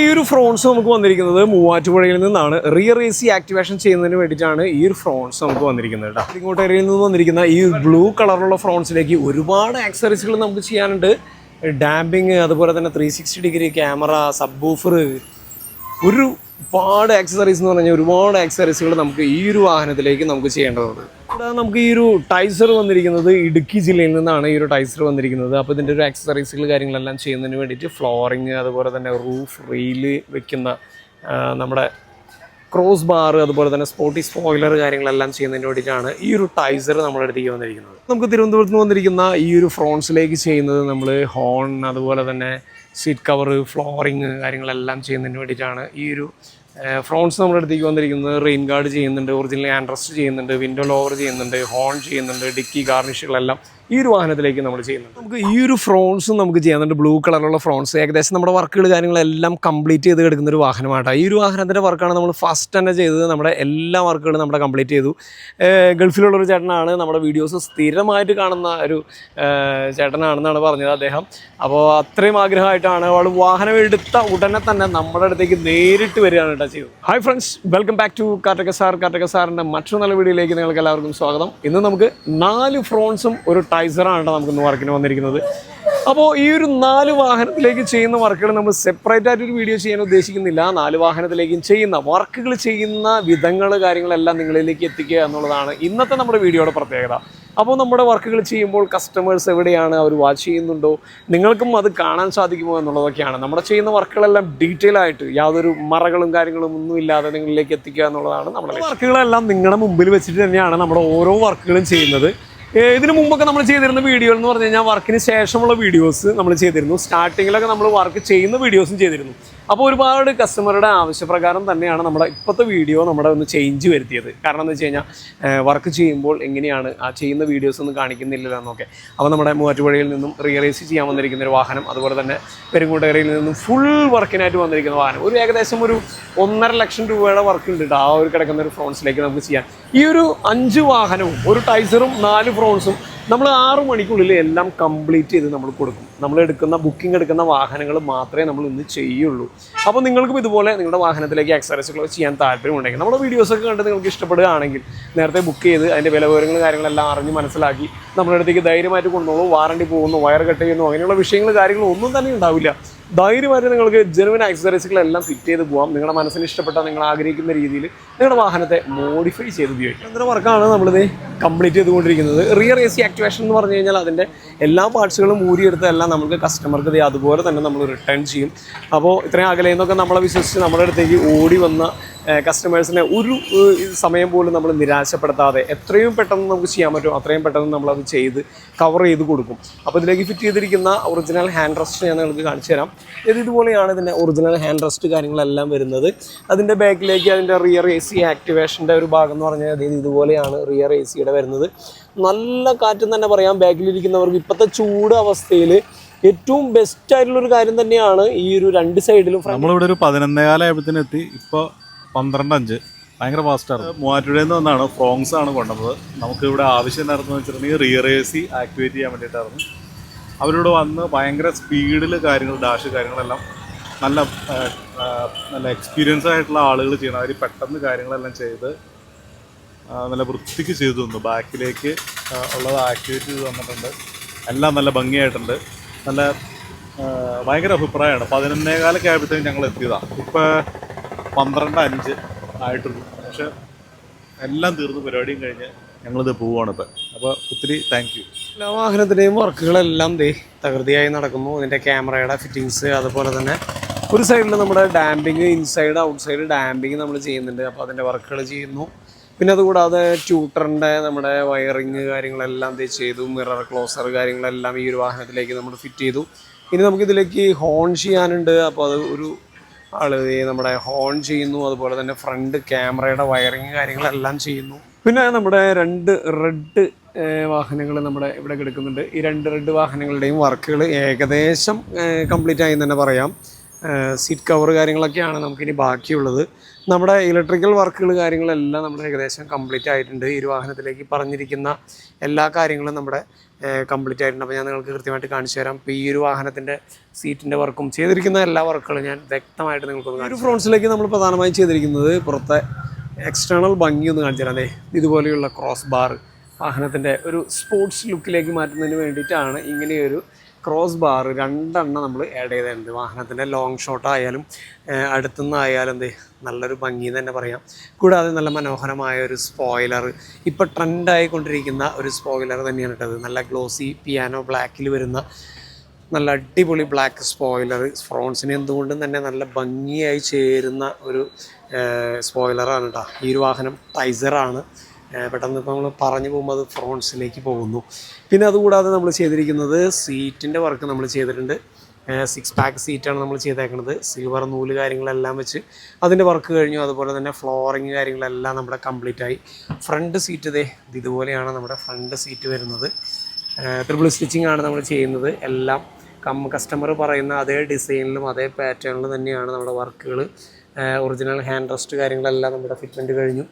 ഈ ഒരു ഫ്രോൺസ് നമുക്ക് വന്നിരിക്കുന്നത് മൂവാറ്റുപുഴയിൽ നിന്നാണ്. റിയർ എ സി ആക്ടിവേഷൻ ചെയ്യുന്നതിന് വേണ്ടിയിട്ടാണ് ഈ ഒരു ഫ്രോൺസ് നമുക്ക് വന്നിരിക്കുന്നത് കേട്ടോ ഇങ്ങോട്ട് ഏരിയയിൽ നിന്ന് വന്നിരിക്കുന്ന ഈ ബ്ലൂ കളറുള്ള ഫ്രോൺസിലേക്ക് ഒരുപാട് ആക്സറീസുകൾ നമുക്ക് ചെയ്യാനുണ്ട്. ഡാമ്പിങ് അതുപോലെ തന്നെ three sixty degree camera subwoofer ഒരുപാട് ആക്സസറീസ് എന്ന് പറഞ്ഞാൽ ഒരുപാട് ആക്സസറീസുകൾ നമുക്ക് ഈ ഒരു വാഹനത്തിലേക്ക് നമുക്ക് ചെയ്യേണ്ടതുണ്ട്. കൂടാതെ നമുക്ക് ഈ ഒരു ടൈസർ വന്നിരിക്കുന്നത് ഇടുക്കി ജില്ലയിൽ നിന്നാണ് ഈ ഒരു ടൈസർ വന്നിരിക്കുന്നത്. അപ്പോൾ ഇതിന്റെ ഒരു ആക്സസറീസുകൾ കാര്യങ്ങളെല്ലാം ചെയ്യുന്നതിന് വേണ്ടിയിട്ട് ഫ്ലോറിങ് അതുപോലെ തന്നെ റൂഫ് റെയിൽ വെക്കുന്ന നമ്മുടെ ക്രോസ് ബാർ അതുപോലെ തന്നെ സ്പോട്ടി സ്പോയിലർ കാര്യങ്ങളെല്ലാം ചെയ്യുന്നതിന് വേണ്ടിയിട്ടാണ് ഈ ഒരു ടൈസർ നമ്മുടെ അടുത്തേക്ക് വന്നിരിക്കുന്നത്. നമുക്ക് തിരുവനന്തപുരത്ത് നിന്ന് വന്നിരിക്കുന്ന ഈ ഒരു ഫ്രോൺസിലേക്ക് ചെയ്യുന്നത് നമ്മൾ ഹോൺ അതുപോലെ തന്നെ സീറ്റ് കവർ ഫ്ലോറിങ് കാര്യങ്ങളെല്ലാം ചെയ്യുന്നതിന് വേണ്ടിയിട്ടാണ് ഈ ഒരു ഫ്രോൺസ് നമ്മുടെ അടുത്തേക്ക് വന്നിരിക്കുന്നത് റെയിൻ ഗാർഡ് ചെയ്യുന്നുണ്ട് ഒറിജിനൽ ആൻഡ്രസ്റ്റ് ചെയ്യുന്നുണ്ട് വിൻഡോ ലോവർ ചെയ്യുന്നുണ്ട് ഹോൺ ചെയ്യുന്നുണ്ട് ഡിക്കി ഗാർണിഷുകളെല്ലാം ഈ ഒരു വാഹനത്തിലേക്ക് നമ്മൾ ചെയ്യുന്നുണ്ട്. നമുക്ക് ഈ ഒരു ഫ്രോൺസും നമുക്ക് ചെയ്യാനുണ്ട് ബ്ലൂ കളറുള്ള ഫ്രോൺസ് ഏകദേശം നമ്മുടെ വർക്കുകൾ കാര്യങ്ങളെല്ലാം കംപ്ലീറ്റ് ചെയ്ത് കിടക്കുന്ന ഒരു വാഹനമാണ് ഈ ഒരു വാഹനത്തിന്റെ വർക്കാണ് നമ്മൾ ഫസ്റ്റ് തന്നെ ചെയ്തത്. നമ്മുടെ എല്ലാ വർക്കുകളും നമ്മുടെ കംപ്ലീറ്റ് ചെയ്തു. ഗൾഫിലുള്ള ഒരു ചേട്ടനാണ്. നമ്മുടെ വീഡിയോസ് സ്ഥിരമായിട്ട് കാണുന്ന ഒരു ചേട്ടനാണെന്നാണ് പറഞ്ഞത് അദ്ദേഹം. അപ്പോൾ അത്രയും ആഗ്രഹമായിട്ടാണ് അവൾ വാഹനം എടുത്ത ഉടനെ തന്നെ നമ്മുടെ അടുത്തേക്ക് നേരിട്ട് വരികയാണ് കേട്ടോ ചെയ്തത്. Hi friends welcome back to കാർട്ടക sir മറ്റൊരു നല്ല വീഡിയോയിലേക്ക് നിങ്ങൾക്ക് എല്ലാവർക്കും സ്വാഗതം. ഇന്ന് നമുക്ക് നാല് ഫ്രോൺസും ഒരു ടൈസറാണ് നമുക്ക് ഇന്ന് വർക്കിന് വന്നിരിക്കുന്നത്. അപ്പോൾ ഈ ഒരു നാല് വാഹനത്തിലേക്ക് ചെയ്യുന്ന വർക്കുകൾ നമ്മൾ സെപ്പറേറ്റ് ആയിട്ട് ഒരു വീഡിയോ ചെയ്യാൻ ഉദ്ദേശിക്കുന്നില്ല. നാല് വാഹനത്തിലേക്കും ചെയ്യുന്ന വർക്കുകൾ ചെയ്യുന്ന വിധങ്ങൾ കാര്യങ്ങളെല്ലാം നിങ്ങളിലേക്ക് എത്തിക്കുക എന്നുള്ളതാണ് ഇന്നത്തെ നമ്മുടെ വീഡിയോയുടെ പ്രത്യേകത. അപ്പോൾ നമ്മുടെ വർക്കുകൾ ചെയ്യുമ്പോൾ കസ്റ്റമേഴ്സ് എവിടെയാണ്? അവർ വാച്ച് ചെയ്യുന്നുണ്ടോ? നിങ്ങൾക്കും അത് കാണാൻ സാധിക്കുമോ എന്നുള്ളതൊക്കെയാണ്. നമ്മുടെ ചെയ്യുന്ന വർക്കുകളെല്ലാം ഡീറ്റെയിൽ ആയിട്ട് യാതൊരു മറകളും കാര്യങ്ങളും ഒന്നും ഇല്ലാതെ നിങ്ങളിലേക്ക് എത്തിക്കുക എന്നുള്ളതാണ് നമ്മുടെ വർക്കുകളെല്ലാം നിങ്ങളുടെ മുമ്പിൽ വെച്ചിട്ട് തന്നെയാണ് നമ്മുടെ ഓരോ വർക്കുകളും ചെയ്യുന്നത്. ഇതിനു മുമ്പൊക്കെ നമ്മൾ ചെയ്തിരുന്ന വീഡിയോ എന്ന് പറഞ്ഞു കഴിഞ്ഞാൽ വർക്കിന് ശേഷമുള്ള വീഡിയോസ് നമ്മൾ ചെയ്തിരുന്നു. സ്റ്റാർട്ടിങ്ങിലൊക്കെ നമ്മൾ വർക്ക് ചെയ്യുന്ന വീഡിയോസും ചെയ്തിരുന്നു. അപ്പോൾ ഒരുപാട് കസ്റ്റമറുടെ ആവശ്യപ്രകാരം തന്നെയാണ് നമ്മുടെ ഇപ്പോഴത്തെ വീഡിയോ നമ്മുടെ ഒന്ന് ചേഞ്ച് വരുത്തിയത്. കാരണം എന്ന് വെച്ച് കഴിഞ്ഞാൽ വർക്ക് ചെയ്യുമ്പോൾ എങ്ങനെയാണ് ആ ചെയ്യുന്ന വീഡിയോസ് ഒന്നും കാണിക്കുന്നില്ലല്ലോ എന്നൊക്കെ. അപ്പോൾ നമ്മുടെ മൂവാറ്റുപുഴയിൽ നിന്നും റിയലൈസ് ചെയ്യാൻ വന്നിരിക്കുന്ന ഒരു വാഹനം അതുപോലെ തന്നെ പെരുങ്ങോട്ടുകരയിൽ നിന്നും ഫുൾ വർക്കിനായിട്ട് വന്നിരിക്കുന്ന വാഹനം. ഒരു ഏകദേശം ഒരു ഒന്നര ലക്ഷം രൂപയുടെ വർക്ക് ഉണ്ട് ആ ഒരു കിടക്കുന്ന ഒരു ഫ്രോൺസിലേക്ക് നമുക്ക് ചെയ്യാൻ. ഈ ഒരു അഞ്ച് വാഹനവും ഒരു ടൈസറും നാല് ഫ്രോൺസും നമ്മൾ ആറു മണിക്കുള്ളിൽ എല്ലാം കംപ്ലീറ്റ് ചെയ്ത് നമ്മൾ കൊടുക്കും. നമ്മൾ എടുക്കുന്ന ബുക്കിംഗ് എടുക്കുന്ന വാഹനങ്ങൾ മാത്രമേ നമ്മൾ ഇന്ന് ചെയ്യുള്ളൂ. അപ്പോൾ നിങ്ങൾക്കും ഇതുപോലെ നിങ്ങളുടെ വാഹനത്തിലേക്ക് ആക്സറീസുകൾ ചെയ്യാൻ താല്പര്യമുണ്ടെങ്കിൽ നമ്മുടെ വീഡിയോസൊക്കെ കണ്ട് നിങ്ങൾക്ക് ഇഷ്ടപ്പെടുകയാണെങ്കിൽ നേരത്തെ ബുക്ക് ചെയ്ത് അതിന്റെ വില വിവരങ്ങളും കാര്യങ്ങളെല്ലാം അറിഞ്ഞ് മനസ്സിലാക്കി നമ്മുടെ അടുത്തേക്ക് ധൈര്യമായിട്ട് കൊണ്ടുപോകും വാറണ്ടി പോകുന്നു വയർ കട്ട് ചെയ്യുന്നു അങ്ങനെയുള്ള വിഷയങ്ങൾ കാര്യങ്ങൾ ഒന്നും തന്നെ ഉണ്ടാവില്ല. ധൈര്യമായിട്ട് നിങ്ങൾക്ക് ജെനുവൻ ആക്സസറീസുകളെല്ലാം ഫിറ്റ് ചെയ്ത് പോകാം നിങ്ങളുടെ മനസ്സിന് ഇഷ്ടപ്പെട്ട നിങ്ങൾ ആഗ്രഹിക്കുന്ന രീതിയിൽ നിങ്ങളുടെ വാഹനത്തെ മോഡിഫൈ ചെയ്ത് ഉപയോഗിക്കാം. അങ്ങനെ വർക്കാണ് നമ്മളിത് കംപ്ലീറ്റ് ചെയ്തുകൊണ്ടിരിക്കുന്നത്. റിയർ എ സി ആക്ടിവേഷൻ എന്ന് പറഞ്ഞു കഴിഞ്ഞാൽ അതിന്റെ എല്ലാ പാർട്സുകളും ഊരിയെടുത്തെല്ലാം നമുക്ക് കസ്റ്റമർക്ക് അതുപോലെ തന്നെ നമ്മൾ റിട്ടേൺ ചെയ്യും. അപ്പോൾ ഇത്രയും അകലെ നിന്നൊക്കെ നമ്മളെ വിശ്വസിച്ച് നമ്മുടെ അടുത്തേക്ക് ഓടി വന്ന കസ്റ്റമേഴ്സിനെ ഒരു സമയം പോലും നമ്മൾ നിരാശപ്പെടുത്താതെ എത്രയും പെട്ടെന്ന് നമുക്ക് ചെയ്യാൻ പറ്റും അത്രയും പെട്ടെന്ന് നമ്മളത് ചെയ്ത് കവർ ചെയ്ത് കൊടുക്കും. അപ്പോൾ ഇതിലേക്ക് ഫിറ്റ് ചെയ്തിരിക്കുന്ന ഒറിജിനൽ ഹാൻഡ് റെസ്റ്റ് ഞാൻ നിങ്ങൾക്ക് കാണിച്ചു തരാം. ഇത് ഇതുപോലെയാണ് ഇതിന്റെ ഒറിജിനൽ ഹാൻഡ് റെസ്റ്റ് കാര്യങ്ങളെല്ലാം വരുന്നത്. അതിന്റെ ബാക്കിലേക്ക് അതിന്റെ റിയർ എ സി ആക്ടിവേഷന്റെ ഒരു ഭാഗം എന്ന് പറഞ്ഞാൽ ഇത് ഇതുപോലെയാണ് റിയർ എ സിയുടെ വരുന്നത്. നല്ല കാറ്റെന്ന് തന്നെ പറയാം ബാക്കിലിരിക്കുന്നവർക്ക് ഇപ്പോഴത്തെ ചൂട് അവസ്ഥയിൽ ഏറ്റവും ബെസ്റ്റ് ആയിട്ടുള്ള ഒരു കാര്യം തന്നെയാണ് ഈ ഒരു രണ്ട് സൈഡിലും നമ്മളിവിടെ ഒരു പതിനൊന്നേകാലായപ്പോഴത്തേനെത്തി ഇപ്പോൾ പന്ത്രണ്ട് അഞ്ച് ഭയങ്കര ഫാസ്റ്റാണ് മൂവാറ്റുപുഴയിൽ നിന്ന് വന്നാണ് ഫ്രോങ്സ് ആണ് കൊണ്ടുവന്നത്. നമുക്ക് ഇവിടെ ആവശ്യം എന്തായിരുന്നു വെച്ചിട്ടുണ്ടെങ്കിൽ റിയർ എ സി ആക്ടിവേറ്റ് ചെയ്യാൻ വേണ്ടിയിട്ടായിരുന്നു. അവരിവിടെ വന്ന് ഭയങ്കര സ്പീഡിൽ കാര്യങ്ങൾ ഡാഷ് കാര്യങ്ങളെല്ലാം നല്ല നല്ല എക്സ്പീരിയൻസ് ആയിട്ടുള്ള ആളുകൾ ചെയ്യണം. അവർ പെട്ടെന്ന് കാര്യങ്ങളെല്ലാം ചെയ്ത് നല്ല വൃത്തിക്ക് ചെയ്തു തന്നു. ബാക്കിലേക്ക് ഉള്ളത് ആക്ടിവേറ്റ് ചെയ്ത് തന്നിട്ടുണ്ട്. എല്ലാം നല്ല ഭംഗിയായിട്ടുണ്ട്. നല്ല ഭയങ്കര അഭിപ്രായമാണ്. പതിനൊന്നേകാലൊക്കെ ആയപ്പോഴത്തേക്കും ഞങ്ങൾ എത്തിയതാണ് ഇപ്പം പന്ത്രണ്ട് അഞ്ച് ആയിട്ടുള്ളൂ. പക്ഷെ എല്ലാം തീർന്നു പരിപാടിയും കഴിഞ്ഞ് ഞങ്ങളിത് പോവുകയാണ് ഇപ്പം. അപ്പോൾ ഒത്തിരി താങ്ക് യു എല്ലാ വാഹനത്തിന്റെയും വർക്കുകളെല്ലാം ദേ തകൃതിയായി നടക്കുന്നു. ഇതിന്റെ ക്യാമറയുടെ ഫിറ്റിങ്സ് അതുപോലെ തന്നെ ഒരു സൈഡിൽ നമ്മുടെ ഡാമ്പിങ് ഇൻസൈഡ് ഔട്ട്സൈഡ് ഡാമ്പിങ് നമ്മൾ ചെയ്യുന്നുണ്ട്. അപ്പോൾ അതിന്റെ വർക്കുകൾ ചെയ്യുന്നു. പിന്നെ അതുകൂടാതെ ട്യൂട്ടറിന്റെ നമ്മുടെ വയറിങ് കാര്യങ്ങളെല്ലാം ദേ ചെയ്തു. മിറർ ക്ലോസർ കാര്യങ്ങളെല്ലാം ഈ ഒരു വാഹനത്തിലേക്ക് നമ്മൾ ഫിറ്റ് ചെയ്തു. ഇനി നമുക്കിതിലേക്ക് ഹോൺ ചെയ്യാനുണ്ട്. അപ്പോൾ അത് ഒരു ആൾ ദേ നമ്മുടെ ഹോൺ ചെയ്യുന്നു അതുപോലെ തന്നെ ഫ്രണ്ട് ക്യാമറയുടെ വയറിങ് കാര്യങ്ങളെല്ലാം ചെയ്യുന്നു. പിന്നെ നമ്മുടെ രണ്ട് റെഡ് വാഹനങ്ങൾ നമ്മുടെ ഇവിടെ കിടക്കുന്നുണ്ട്. ഈ രണ്ട് റെഡ് വാഹനങ്ങളുടെയും വർക്കുകൾ ഏകദേശം കംപ്ലീറ്റ് ആയി തന്നെ പറയാം. സീറ്റ് കവർ കാര്യങ്ങളൊക്കെയാണ് നമുക്കിനി ബാക്കിയുള്ളത്. നമ്മുടെ ഇലക്ട്രിക്കൽ വർക്കുകൾ കാര്യങ്ങളെല്ലാം നമ്മുടെ ഏകദേശം കംപ്ലീറ്റ് ആയിട്ടുണ്ട്. ഈ ഒരു വാഹനത്തിലേക്ക് പറഞ്ഞിരിക്കുന്ന എല്ലാ കാര്യങ്ങളും നമ്മുടെ കംപ്ലീറ്റ് ആയിട്ടുണ്ട്. അപ്പോൾ ഞാൻ നിങ്ങൾക്ക് കൃത്യമായിട്ട് കാണിച്ചു തരാം. ഇപ്പോൾ ഈ ഒരു വാഹനത്തിന്റെ സീറ്റിന്റെ വർക്കും ചെയ്തിരിക്കുന്ന എല്ലാ വർക്കുകളും ഞാൻ വ്യക്തമായിട്ട് നിങ്ങൾക്ക് ഒരു ഫ്രോൺസിലേക്ക് നമ്മൾ പ്രധാനമായും ചെയ്തിരിക്കുന്നത് പുറത്തെ എക്സ്റ്റേണൽ ഭംഗി ഒന്ന് കാണിച്ചു തരാം. അതെ ഇതുപോലെയുള്ള ക്രോസ് ബാർ വാഹനത്തിന്റെ ഒരു സ്പോർട്സ് ലുക്കിലേക്ക് മാറ്റുന്നതിന് വേണ്ടിയിട്ടാണ് ഇങ്ങനെയൊരു ക്രോസ് ബാർ രണ്ടെണ്ണം നമ്മൾ ആഡ് ചെയ്തിട്ടുണ്ട്. വാഹനത്തിന്റെ ലോങ് ഷോട്ട് ആയാലും അടുത്തുനിന്നായാലും എന്ത് നല്ലൊരു ഭംഗി തന്നെ പറയാം. കൂടാതെ നല്ല മനോഹരമായ ഒരു സ്പോയിലർ ഇപ്പോൾ ട്രെൻഡായിക്കൊണ്ടിരിക്കുന്ന ഒരു സ്പോയിലർ തന്നെയാണ് കേട്ടത് നല്ല ഗ്ലോസി പിയാനോ ബ്ലാക്കിൽ വരുന്ന നല്ല അടിപൊളി ബ്ലാക്ക് സ്പോയിലർ ഫ്രോൺസിന് എന്തുകൊണ്ടും തന്നെ നല്ല ഭംഗിയായി ചേരുന്ന ഒരു സ്പോയിലറാണ് കേട്ടോ. ഈ ഒരു വാഹനം ടൈസറാണ് പെട്ടെന്ന് ഇപ്പോൾ നമ്മൾ പറഞ്ഞു പോകുമ്പോൾ അത് ഫ്രോൺസിലേക്ക് പോകുന്നു. പിന്നെ അതുകൂടാതെ നമ്മൾ ചെയ്തിരിക്കുന്നത് സീറ്റിന്റെ വർക്ക് നമ്മൾ ചെയ്തിട്ടുണ്ട്. സിക്സ് പാക്ക് സീറ്റാണ് നമ്മൾ ചെയ്തേക്കുന്നത് സിൽവർ നൂൽ കാര്യങ്ങളെല്ലാം വെച്ച് അതിന്റെ വർക്ക് കഴിഞ്ഞു. അതുപോലെ തന്നെ ഫ്ലോറിങ് കാര്യങ്ങളെല്ലാം നമ്മുടെ കംപ്ലീറ്റ് ആയി. ഫ്രണ്ട് സീറ്റ് ഇതേ ഇതുപോലെയാണ് നമ്മുടെ ഫ്രണ്ട് സീറ്റ് വരുന്നത്. ട്രിപ്പിൾ സ്റ്റിച്ചിങ് ആണ് നമ്മൾ ചെയ്യുന്നത്. എല്ലാം കം കസ്റ്റമർ പറയുന്ന അതേ ഡിസൈനിലും അതേ പാറ്റേണിലും തന്നെയാണ് നമ്മുടെ വർക്കുകൾ ഒറിജിനൽ ഹാൻഡ് റെസ്റ്റ് കാര്യങ്ങളെല്ലാം നമ്മുടെ ഫിറ്റ്മെന്റ് കഴിഞ്ഞു.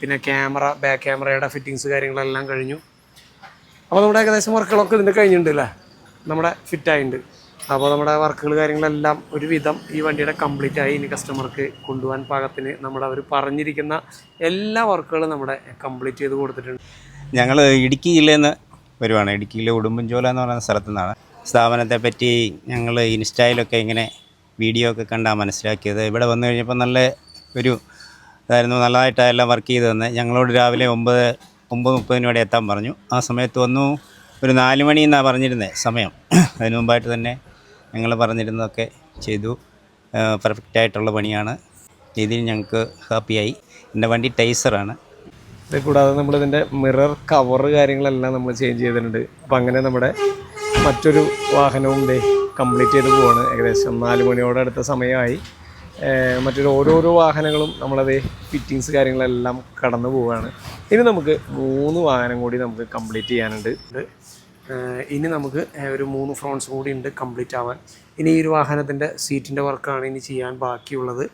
പിന്നെ ക്യാമറ ബാക്ക് ക്യാമറയുടെ ഫിറ്റിങ്സ് കാര്യങ്ങളെല്ലാം കഴിഞ്ഞു. അപ്പോൾ നമ്മുടെ ഏകദേശം വർക്കുകളൊക്കെ ഇതിന്റെ കഴിഞ്ഞിട്ടുണ്ട് അല്ലേ നമ്മുടെ ഫിറ്റായിട്ടുണ്ട് അപ്പോൾ നമ്മുടെ വർക്കുകൾ കാര്യങ്ങളെല്ലാം ഒരുവിധം ഈ വണ്ടിയുടെ കംപ്ലീറ്റ് ആയി. ഇനി കസ്റ്റമർക്ക് കൊണ്ടുപോകാൻ പാകത്തിന് നമ്മുടെ അവർ പറഞ്ഞിരിക്കുന്ന എല്ലാ വർക്കുകളും നമ്മുടെ കംപ്ലീറ്റ് ചെയ്ത് കൊടുത്തിട്ടുണ്ട്. ഞങ്ങൾ ഇടുക്കി ജില്ലയിൽ നിന്ന് വരുവാണ് ഇടുക്കിയിലെ ഉടുമ്പൻചോല എന്ന് പറയുന്ന സ്ഥലത്തു നിന്നാണ് സ്ഥാപനത്തെ പറ്റി ഞങ്ങൾ ഇൻസ്റ്റയിലൊക്കെ ഇങ്ങനെ വീഡിയോ ഒക്കെ കണ്ടാണ് മനസ്സിലാക്കിയത്. ഇവിടെ വന്നു കഴിഞ്ഞപ്പോൾ നല്ല ഒരു ഇതായിരുന്നു. നല്ലതായിട്ടാണ് എല്ലാം വർക്ക് ചെയ്ത് തന്നെ. ഞങ്ങളോട് രാവിലെ ഒമ്പത് ഒമ്പത് മുപ്പതിന് ഇവിടെ എത്താൻ പറഞ്ഞു. ആ സമയത്ത് വന്നു. ഒരു നാല് മണി എന്നാണ് പറഞ്ഞിരുന്നത് സമയം. അതിന് മുമ്പായിട്ട് തന്നെ ഞങ്ങൾ പറഞ്ഞിരുന്നതൊക്കെ ചെയ്തു. പെർഫെക്റ്റ് ആയിട്ടുള്ള പണിയാണ്. ഇതിൽ ഞങ്ങൾക്ക് ഹാപ്പിയായി എന്റെ വണ്ടി ടൈസറാണ് ഇത് കൂടാതെ നമ്മളിതിന്റെ മിറർ കവർ കാര്യങ്ങളെല്ലാം നമ്മൾ ചേഞ്ച് ചെയ്തിട്ടുണ്ട്. അപ്പം അങ്ങനെ നമ്മുടെ മറ്റൊരു വാഹനവും ദേ കംപ്ലീറ്റ് ചെയ്ത് പോവാണ്. ഏകദേശം നാല് മണിയോടെ അടുത്ത സമയമായി. മറ്റൊരു ഓരോരോ വാഹനങ്ങളും നമ്മളത് ഫിറ്റിങ്സ് കാര്യങ്ങളെല്ലാം കടന്നു പോവുകയാണ് ഇനി നമുക്ക് മൂന്ന് വാഹനം കൂടി നമുക്ക് കംപ്ലീറ്റ് ചെയ്യാനുണ്ട്. ഇത് ഇനി നമുക്ക് ഒരു മൂന്ന് ഫ്രോൺസ് കൂടി ഉണ്ട് കംപ്ലീറ്റ് ആവാൻ. ഇനി ഈ ഒരു വാഹനത്തിന്റെ സീറ്റിന്റെ വർക്കാണ് ഇനി ചെയ്യാൻ ബാക്കിയുള്ളത്.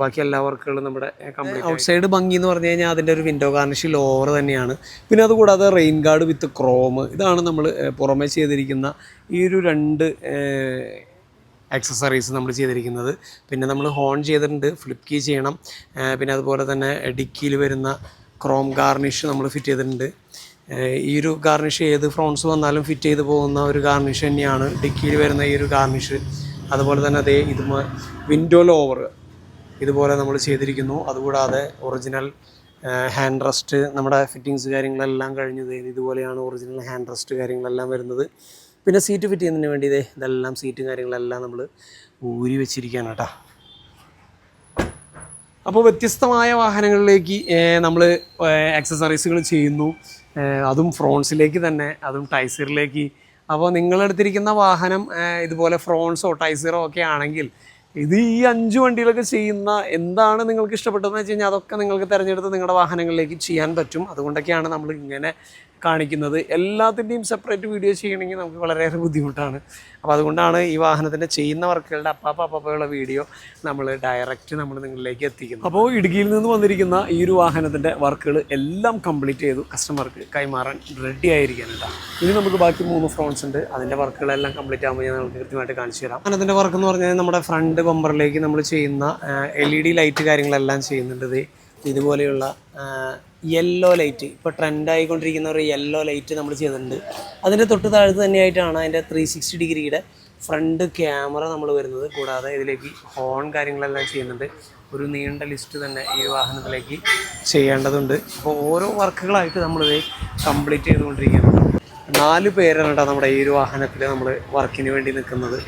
ബാക്കി എല്ലാ വർക്കുകളും നമ്മുടെ കംപ്ലീറ്റ് ഔട്ട് സൈഡ് ഭംഗി എന്ന് പറഞ്ഞു കഴിഞ്ഞാൽ അതിന്റെ ഒരു വിൻഡോ ഗാർണിഷ് ലോവർ തന്നെയാണ്. പിന്നെ അതുകൂടാതെ റെയിൻ ഗാർഡ് വിത്ത് ക്രോം ഇതാണ് നമ്മൾ പുറമേ ചെയ്തിരിക്കുന്ന ഈ ഒരു രണ്ട് ആക്സസറീസ് നമ്മൾ ചെയ്തിരിക്കുന്നത്. പിന്നെ നമ്മൾ ഹോൺ ചെയ്തിട്ടുണ്ട് ഫ്ലിപ്പ് കീ ചെയ്യണം. പിന്നെ അതുപോലെ തന്നെ ഡിക്കിയിൽ വരുന്ന ക്രോം ഗാർണിഷ് നമ്മൾ ഫിറ്റ് ചെയ്തിട്ടുണ്ട്. ഈ ഒരു ഗാർണിഷ് ഏത് ഫ്രോൺസ് വന്നാലും ഫിറ്റ് ചെയ്ത് പോകുന്ന ഒരു ഗാർണിഷ് തന്നെയാണ് ഡിക്കിയിൽ വരുന്ന ഈ ഒരു ഗാർണിഷ് അതുപോലെ തന്നെ അതേ ഇത് വിൻഡോ ലോവർ ഇതുപോലെ നമ്മൾ ചെയ്തിരിക്കുന്നു. അതുകൂടാതെ ഒറിജിനൽ ഹാൻഡ് റെസ്റ്റ് നമ്മുടെ ഫിറ്റിങ്സ് കാര്യങ്ങളെല്ലാം കഴിഞ്ഞത് ഇതുപോലെയാണ് ഒറിജിനൽ ഹാൻഡ് റെസ്റ്റ് കാര്യങ്ങളെല്ലാം വരുന്നത്. പിന്നെ സീറ്റ് ഫിറ്റ് ചെയ്യുന്നതിന് വേണ്ടി ഇതേ ഇതെല്ലാം സീറ്റും കാര്യങ്ങളെല്ലാം നമ്മൾ ഊരി വെച്ചിരിക്കുകയാണ് കേട്ടോ. അപ്പോൾ വ്യത്യസ്തമായ വാഹനങ്ങളിലേക്ക് നമ്മൾ ആക്സസറീസുകൾ ചെയ്യുന്നു. അതും ഫ്രോൺസിലേക്ക് തന്നെ അതും ടൈസറിലേക്ക്. അപ്പോൾ നിങ്ങളെടുത്തിരിക്കുന്ന വാഹനം ഇതുപോലെ ഫ്രോൺസോ ടൈസറോ ഒക്കെ ആണെങ്കിൽ ഇത് ഈ അഞ്ച് വണ്ടികളൊക്കെ ചെയ്യുന്ന എന്താണ് നിങ്ങൾക്ക് ഇഷ്ടപ്പെട്ടതെന്ന് വെച്ച് കഴിഞ്ഞാൽ അതൊക്കെ നിങ്ങൾക്ക് തിരഞ്ഞെടുത്ത് നിങ്ങളുടെ വാഹനങ്ങളിലേക്ക് ചെയ്യാൻ പറ്റും. അതുകൊണ്ടൊക്കെയാണ് നമ്മൾ ഇങ്ങനെ കാണിക്കുന്നത്. എല്ലാത്തിന്റെയും സെപ്പറേറ്റ് വീഡിയോ ചെയ്യണമെങ്കിൽ നമുക്ക് വളരെയേറെ ബുദ്ധിമുട്ടാണ്. അപ്പോൾ അതുകൊണ്ടാണ് ഈ വാഹനത്തിന്റെ ചെയ്യുന്ന വർക്കുകളുടെ അപ്പാപ്പ അപ്പാപ്പയുള്ള വീഡിയോ നമ്മൾ ഡയറക്റ്റ് നമ്മൾ നിങ്ങളിലേക്ക് എത്തിക്കുന്നത്. അപ്പോൾ ഇടുക്കിയിൽ നിന്ന് വന്നിരിക്കുന്ന ഈ ഒരു വാഹനത്തിന്റെ വർക്കുകൾ എല്ലാം കംപ്ലീറ്റ് ചെയ്തു. കസ്റ്റമർക്ക് കൈമാറാൻ റെഡി ആയിരിക്കാൻ കേട്ടോ. ഇനി നമുക്ക് ബാക്കി മൂന്ന് ഫ്രോൺസ് ഉണ്ട്. അതിന്റെ വർക്കുകളെല്ലാം കംപ്ലീറ്റ് ആകുമ്പോൾ ഞാൻ നിങ്ങൾക്ക് കൃത്യമായിട്ട് കാണിച്ചു തരാം. വാഹനത്തിന്റെ വർക്ക് എന്ന് പറഞ്ഞാൽ നമ്മുടെ ഫ്രണ്ട് ബമ്പറിലേക്ക് നമ്മൾ ചെയ്യുന്ന എൽ ഇ ഡി ലൈറ്റ് കാര്യങ്ങളെല്ലാം ചെയ്യുന്നുണ്ട് ഇതുപോലെയുള്ള യെല്ലോ ലൈറ്റ് ഇപ്പോൾ ട്രെൻഡായിക്കൊണ്ടിരിക്കുന്ന ഒരു യെല്ലോ ലൈറ്റ് നമ്മൾ ചെയ്തിട്ടുണ്ട്. അതിന്റെ തൊട്ട് താഴത്ത് തന്നെയായിട്ടാണ് അതിന്റെ ത്രീ സിക്സ്റ്റി ഡിഗ്രിയുടെ ഫ്രണ്ട് ക്യാമറ നമ്മൾ വരുന്നത്. കൂടാതെ ഇതിലേക്ക് ഹോൺ കാര്യങ്ങളെല്ലാം ചെയ്യുന്നുണ്ട്. ഒരു നീണ്ട ലിസ്റ്റ് തന്നെ ഈ വാഹനത്തിലേക്ക് ചെയ്യേണ്ടതുണ്ട്. അപ്പോൾ ഓരോ വർക്കുകളായിട്ട് നമ്മളിത് കംപ്ലീറ്റ് ചെയ്തുകൊണ്ടിരിക്കുകയാണ്. നാല് പേരാണ് കേട്ടോ നമ്മുടെ ഈ ഒരു വാഹനത്തിൽ നമ്മൾ വർക്കിന് വേണ്ടി നിൽക്കുന്നത്.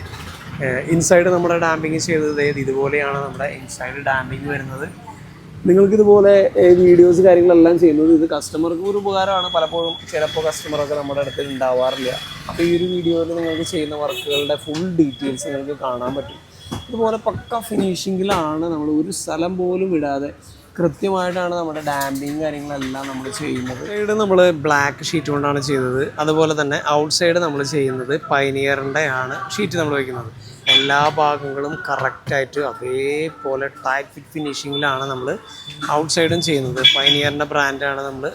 ഇൻസൈഡ് നമ്മുടെ ഡാമ്പിങ് ചെയ്തത് ഇതുപോലെയാണ് നമ്മുടെ ഇൻസൈഡ് ഡാമ്പിങ് വരുന്നത്. നിങ്ങൾക്ക് ഇതുപോലെ വീഡിയോസ് കാര്യങ്ങളെല്ലാം ചെയ്യുന്നത് ഇത് കസ്റ്റമർക്ക് ഒരു ഉപകാരമാണ്. പലപ്പോഴും ചിലപ്പോൾ കസ്റ്റമറൊക്കെ നമ്മുടെ അടുത്ത് ഉണ്ടാവാറില്ല അപ്പോൾ ഈ ഒരു വീഡിയോയിൽ നിങ്ങൾക്ക് ചെയ്യുന്ന വർക്കുകളുടെ ഫുൾ ഡീറ്റെയിൽസ് നിങ്ങൾക്ക് കാണാൻ പറ്റും. ഇതുപോലെ പക്ക ഫിനിഷിങ്ങിലാണ് നമ്മൾ ഒരു സ്ഥലം പോലും വിടാതെ കൃത്യമായിട്ടാണ് നമ്മുടെ ഡാമ്പിങ് കാര്യങ്ങളെല്ലാം നമ്മൾ ചെയ്യുന്നത്. സൈഡ് നമ്മൾ ബ്ലാക്ക് ഷീറ്റ് കൊണ്ടാണ് ചെയ്തത്. അതുപോലെ തന്നെ ഔട്ട് സൈഡ് നമ്മൾ ചെയ്യുന്നത് പൈനിയറിന്റെ ആണ് ഷീറ്റ് നമ്മൾ വയ്ക്കുന്നത്. എല്ലാ ഭാഗങ്ങളും കറക്റ്റായിട്ട് അതേപോലെ ടൈറ്റ് ഫിറ്റ് ഫിനിഷിങ്ങിലാണ് നമ്മൾ ഔട്ട് സൈഡും ചെയ്യുന്നത്. പൈനിയറിന്റെ ബ്രാൻഡാണ് നമ്മൾ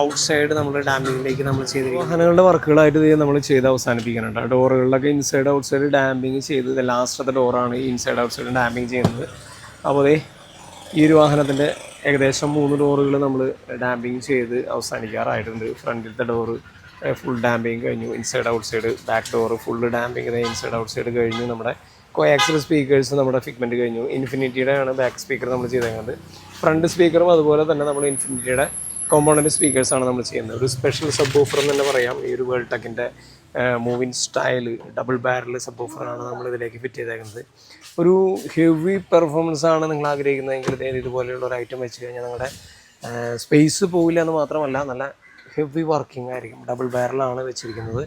ഔട്ട് സൈഡ് നമ്മൾ ഡാമ്പിങ്ങിലേക്ക് നമ്മൾ ചെയ്തിരിക്കുന്നത്. വാഹനങ്ങളുടെ വർക്കുകളായിട്ട് ഇത് നമ്മൾ ചെയ്ത് അവസാനിപ്പിക്കുന്നുണ്ട്. ഡോറുകളിലൊക്കെ ഇൻസൈഡ് ഔട്ട് സൈഡ് ഡാമ്പിങ് ചെയ്ത് ലാസ്റ്റത്തെ ഡോറാണ് ഈ ഇൻസൈഡ് ഔട്ട് സൈഡ് ഡാമ്പിങ് ചെയ്യുന്നത്. അപ്പോൾ ഈ ഒരു വാഹനത്തിന്റെ ഏകദേശം മൂന്ന് ഡോറുകൾ നമ്മൾ ഡാമ്പിങ് ചെയ്ത് അവസാനിക്കാറായിട്ടുണ്ട്. ഫ്രണ്ടിലത്തെ ഡോറ് ഫുൾ ഡാമ്പിങ് കഴിഞ്ഞു. Inside outside back door full damping inside outside കഴിഞ്ഞു നമ്മുടെ കോയാക്സൽ സ്പീക്കേഴ്സ് നമ്മുടെ ഫിഗ്മെന്റ് കഴിഞ്ഞു. ഇൻഫിനിറ്റിയുടെ ആണ് ബാക്ക് സ്പീക്കർ നമ്മൾ ചെയ്തേക്കുന്നത്. ഫ്രണ്ട് സ്പീക്കറും അതുപോലെ തന്നെ നമ്മൾ ഇൻഫിനിറ്റിയുടെ കോമ്പോണന്റ് സ്പീക്കേഴ്സാണ് നമ്മൾ ചെയ്യുന്നത്. ഒരു സ്പെഷ്യൽ സബ് ഓഫർ എന്ന് തന്നെ പറയാം. ഈ ഒരു world ടെക്കിന്റെ moving style double barrel sub ഓഫറാണ് നമ്മൾ ഇതിലേക്ക് ഫിറ്റ് ചെയ്തേക്കുന്നത്. ഒരു ഹെവി പെർഫോമൻസ് ആണ് നിങ്ങൾ ആഗ്രഹിക്കുന്നതെങ്കിൽ ഇതേ ഇതുപോലെയുള്ള ഒരു ഐറ്റം വെച്ച് കഴിഞ്ഞാൽ നിങ്ങളുടെ സ്പേസ് പോവില്ല എന്ന് മാത്രമല്ല നല്ല ഹെവി വർക്കിംഗ് ആയിരിക്കും. ഡബിൾ ബാരലാണ് വെച്ചിരിക്കുന്നത്.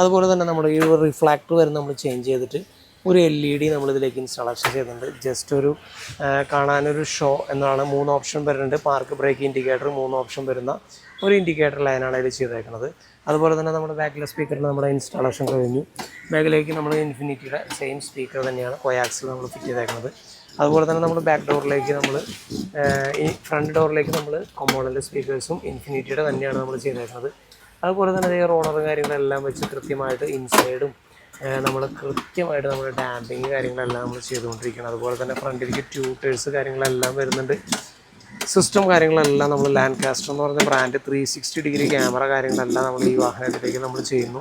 അതുപോലെ തന്നെ നമ്മൾ ഈ ഒരു റിഫ്ലാക്ടർ വരെ നമ്മൾ ചേഞ്ച് ചെയ്തിട്ട് ഒരു എൽ ഇ ഡി നമ്മളിതിലേക്ക് ഇൻസ്റ്റാളേഷൻ ചെയ്തിട്ടുണ്ട് ജസ്റ്റ് ഒരു കാണാനൊരു ഷോ എന്നാണ് മൂന്ന് ഓപ്ഷൻ വരുന്നുണ്ട്. പാർക്ക് ബ്രേക്ക് ഇൻഡിക്കേറ്റർ മൂന്ന് ഓപ്ഷൻ വരുന്ന ഒരു ഇൻഡിക്കേറ്റർ ലൈനാണ് ഇതിൽ ചെയ്തേക്കുന്നത്. അതുപോലെ തന്നെ നമ്മുടെ ബാക്കിലെ സ്പീക്കറിന് നമ്മുടെ ഇൻസ്റ്റാളേഷൻ കഴിഞ്ഞു. ബാക്കിലേക്ക് നമ്മൾ ഇൻഫിനിറ്റിയുടെ സെയിം സ്പീക്കർ തന്നെയാണ്. കൊയാക്സിൽ നമ്മൾ ഫിറ്റ് ചെയ്തേക്കുന്നത്. അതുപോലെ തന്നെ നമ്മൾ ബാക്ക് ഡോറിലേക്ക് നമ്മൾ ഈ ഫ്രണ്ട് ഡോറിലേക്ക് നമ്മൾ കൊമ്പോണന്റെ സ്പീക്കേഴ്സും ഇൻഫിനിറ്റിയുടെ തന്നെയാണ് നമ്മൾ ചെയ്തേക്കുന്നത്. അതുപോലെ തന്നെ ഈ റോണറും കാര്യങ്ങളെല്ലാം വെച്ച് കൃത്യമായിട്ട് ഇൻസൈഡും നമ്മൾ കൃത്യമായിട്ട് നമ്മൾ ഡാമ്പിങ് കാര്യങ്ങളെല്ലാം നമ്മൾ ചെയ്തുകൊണ്ടിരിക്കണം. അതുപോലെ തന്നെ ഫ്രണ്ടിലേക്ക് ട്യൂട്ടേഴ്സ് കാര്യങ്ങളെല്ലാം വരുന്നുണ്ട്. സിസ്റ്റം കാര്യങ്ങളെല്ലാം നമ്മൾ ലാൻഡ് കാസ്റ്റർ എന്ന് പറഞ്ഞ brand three sixty degree camera കാര്യങ്ങളെല്ലാം നമ്മൾ ഈ വാഹനത്തിലേക്ക് നമ്മൾ ചെയ്യുന്നു.